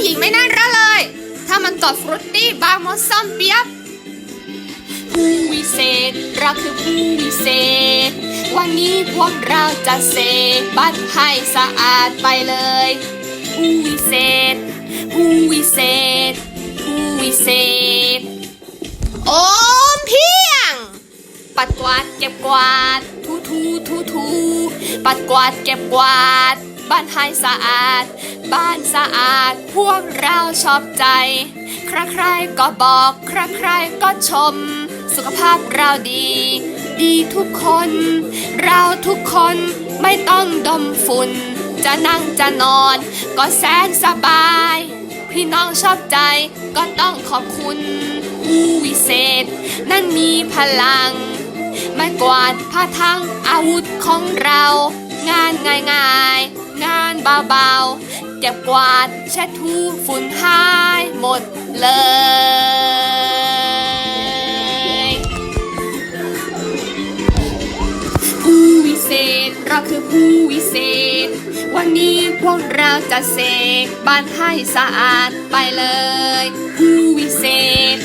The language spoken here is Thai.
ผู้หญิงไม่น่ารักเลย ถ้ามันกอดฟรุตตี้บางมดส้มเปียบผู้วิเศษเราคือผู้วิเศษ วันนี้พวกเราจะเสกบัตรให้สะอาดไปเลยผู้วิเศษผู้วิเศษผู้วิเศษ โอมเพียง ปัดกวาดเก็บกวาด ทูทูทูทูปัดกวาดเก็บกวาด บ้านให้สะอาด บ้านสะอาด พวกเราชอบใจ ใครๆก็บอกใครๆก็ชม สุขภาพเราดี ดีทุกคน เราทุกคนไม่ต้องดมฝุ่น จะนั่งจะนอน ก็แสนสบาย พี่น้องชอบใจก็ต้องขอบคุณผู้วิเศษ นั่นมีพลังไม่กวาดผ้าทั้งอาวุธของเรา งานง่ายๆ เบาๆ เก็บกวาดเช็ดถูฝุ่นหายหมดเลยผู้วิเศษเราคือผู้วิเศษ วันนี้พวกเราจะเสกบ้านให้สะอาดไปเลย ผู้วิเศษ